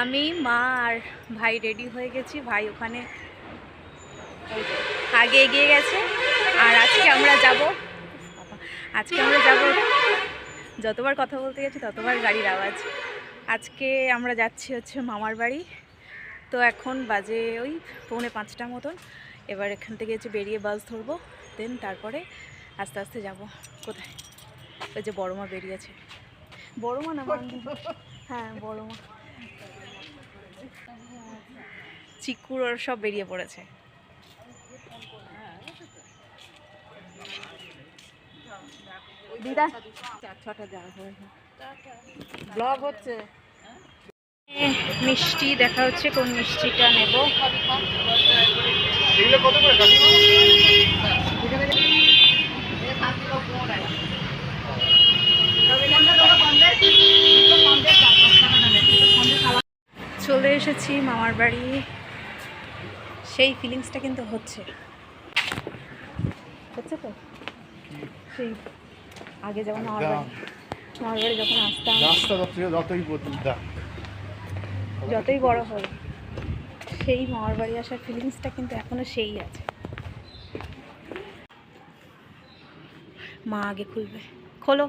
আমি, মা আর ভাই রেডি হয়ে গেছি। ভাই ওখানে আগে এগিয়ে গেছে। আর আজকে আমরা যাব, আজকে আমরা যাব যতবার কথা বলতে গেছি ততবার গাড়ির আওয়াজ। আজকে আমরা যাচ্ছি হচ্ছে মামার বাড়ি। তো এখন বাজে ওই পৌনে পাঁচটা মতন। এবার এখান থেকে হচ্ছে বেরিয়ে বাস ধরবো দেন তারপরে আস্তে আস্তে যাব। কোথায়? ওই যে বড় মা বেরিয়েছে বড় মা না হ্যাঁ বড় মা চিকুর ওর সব বেরিয়ে পড়েছে। দিদা? ব্লগ হচ্ছে। মিষ্টি দেখা হচ্ছে কোন মিষ্টিটা নেব? চলে এসেছি মামার বাড়ি। সেই ফিলিংসটা কিন্তু হচ্ছে। হচ্ছে তো? সেই আগে যেমন মামার মামার বাড়ি যখন আসতাম রাস্তা যত যতই যতই বড় হই সেই মামার আসার ফিলিংসটা কিন্তু এখনও সেই আছে। মা আগে খুলবে। খোলো।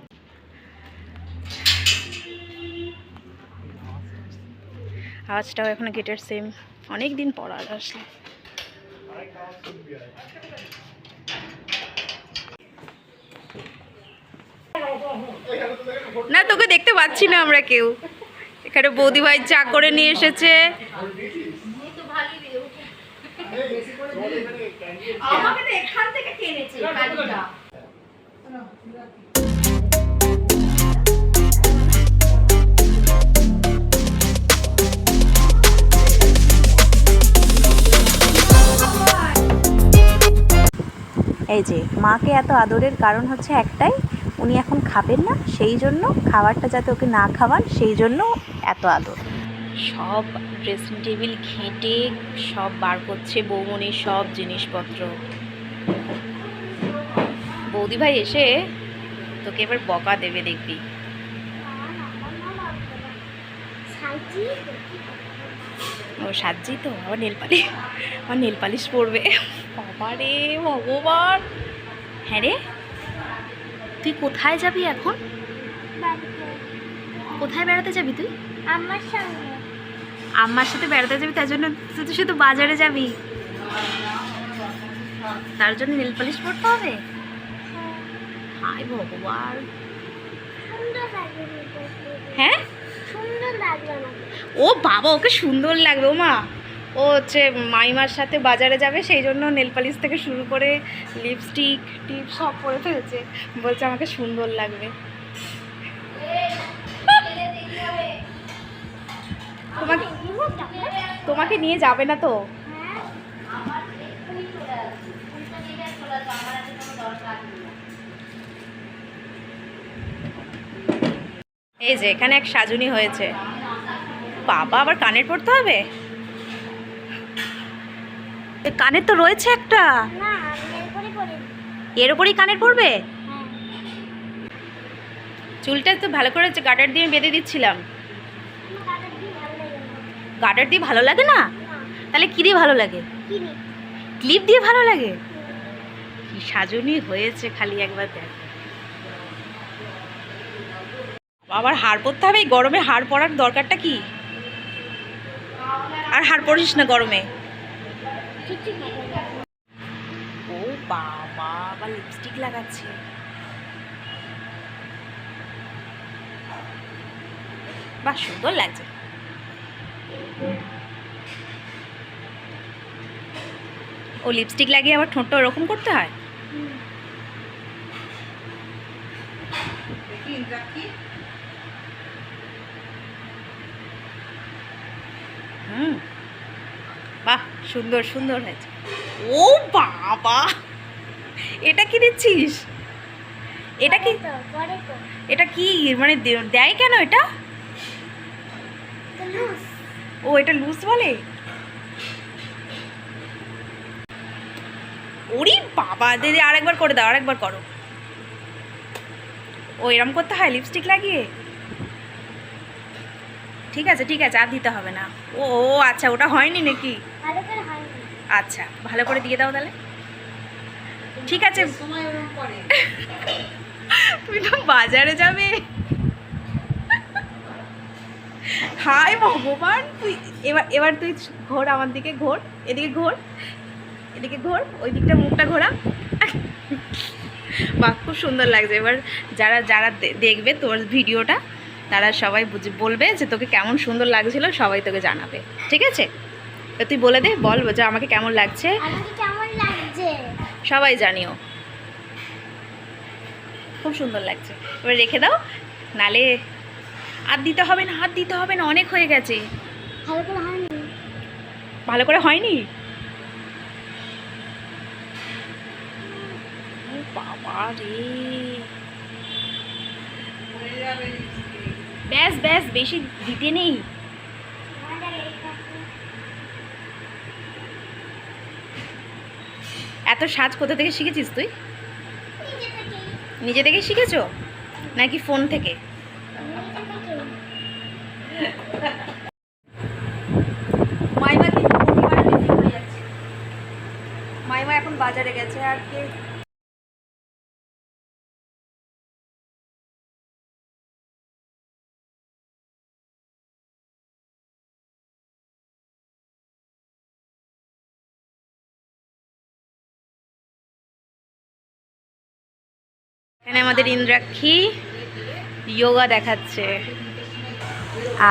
আওয়াজটাও এখনও গেটের সেম অনেক দিন পর আজ আসলে। না তোকে দেখতে পাচ্ছি না আমরা কেউ। এখানে বৌদি ভাই চা করে নিয়ে এসেছে। এই যে মাকে এত আদরের কারণ হচ্ছে একটাই উনি এখন খাবেন না সেই জন্য খাবারটা যাতে ওকে না খাওয়ান সেই জন্য এত আদর। সব ড্রেসিং টেবিল ঘেঁটে সব বার করছে বৌমনির সব জিনিসপত্র। বৌদি ভাই এসে তোকে এবার বকা দেবে দেখবি। ও সাজি তো আবার নেল পালিশ আমার নেল পালিশ পরবে। বাবা রে ভগবান! হ্যাঁ রে তুই কোথায় যাবি এখন? কোথায় বেড়াতে যাবি তুই? আমার সঙ্গে আম্মার সাথে বেড়াতে যাবি তার জন্য তুই তো শুধু বাজারে যাবি। তার জন্য নেল পালিশ পরতে হবে? হাই ভগবান। হ্যাঁ? ও বাবা ওকে সুন্দর লাগবে ও মা। ও হচ্ছে মাইমার সাথে বাজারে যাবে সেই জন্য নেল পালিশ থেকে শুরু করে লিপস্টিক টিপ সব পরে ফেলছে। বলছে আমাকে সুন্দর লাগবে। তোমাকে তোমাকে নিয়ে যাবে না তো? এই যে এখানে এক সাজুনি হয়েছে। বাবা আবার কানের পড়তে হবে? কানের তো রয়েছে একটা। এর ওপরেই কানের পড়বে হ্যাঁ। চুলটা তো ভালো করে গার্ডার দিয়ে বেঁধে দিচ্ছিলাম। কাটার দিয়ে ভালো লাগে না? গার্ডার দিয়ে ভালো লাগে না। না তাহলে কি দিয়ে ভালো লাগে? ক্লিপ দিয়ে ভালো লাগে? কি সাজুনি হয়েছে খালি একবার দেখ। আবার হাড় পরতে হবে? গরমে হাড় পরার দরকারটা কি? আর হাড় পরিস না গরমে? ও বাবা, আবার লিপস্টিক লাগাচ্ছে। বা সুন্দর লাগছে। ও লিপস্টিক লাগিয়ে আবার ঠোঁটটা ওরকম করতে হয়? হুম। বাহ সুন্দর সুন্দর হয়েছে। ও বাবা! এটা কি দিচ্ছিস? এটা কি? এটা কি মানে দেয় কেন এটা? ও এটা লুজ বলে? ওরে বাবা দিদি আরেকবার করে দাও আরেকবার করো। ও এরম করতে হয় লিপস্টিক লাগিয়ে? ঠিক আছে ঠিক আছে আর দিতে হবে না। ও ও আচ্ছা ওটা হয়নি নাকি? ভালো করে হয়নি। আচ্ছা ভালো করে দিয়ে দাও তাহলে। ঠিক আছে। তুমি তো বাজারে যাবে। হাই ভগবান তুই এবার এবার তুই ঘোর আমার দিকে ঘোর। এদিকে ঘোর এদিকে ঘোর ওই দিকটা মুখটা ঘোরা। বাহ খুব সুন্দর লাগছে। এবার যারা যারা দেখবে তোর ভিডিওটা তারা সবাই বুঝে বলবে যে তোকে কেমন সুন্দর লাগছিল সবাই তোকে জানাবে। ঠিক আছে? তো তুই বলে দে বল যে আমাকে কেমন লাগছে। সবাই জানিও। খুব সুন্দর লাগছে। এবার রেখে দাও নালে আর দিতে হবে না হাত দিতে হবে না অনেক হয়ে গেছে। ভালো করে হয়নি? বাবা রে। ব্যাস ব্যাস, বেশি দিতে নেই। এত সাজ কোথা থেকে শিখেছিস তুই? নিজে থেকে শিখেছো? নাকি ফোন থেকে? মাইমা কিন্তু মাইমা এখন বাজারে গেছে আর কে এখানে আমাদের ইন্দ্রাক্ষী যোগা দেখাচ্ছে।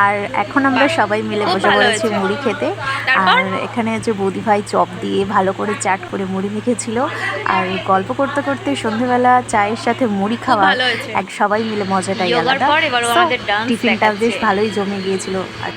আর এখন আমরা সবাই মিলে বসে পড়েছি মুড়ি খেতে। আর এখানে যে বৌদি ভাই চপ দিয়ে ভালো করে চাট করে মুড়ি মেখেছিল। আর গল্প করতে করতে সন্ধেবেলা চায়ের সাথে মুড়ি খাওয়া এক সবাই মিলে মজাটাই আলাদা। টিফিনটা বেশ ভালোই জমে গিয়েছিল। আর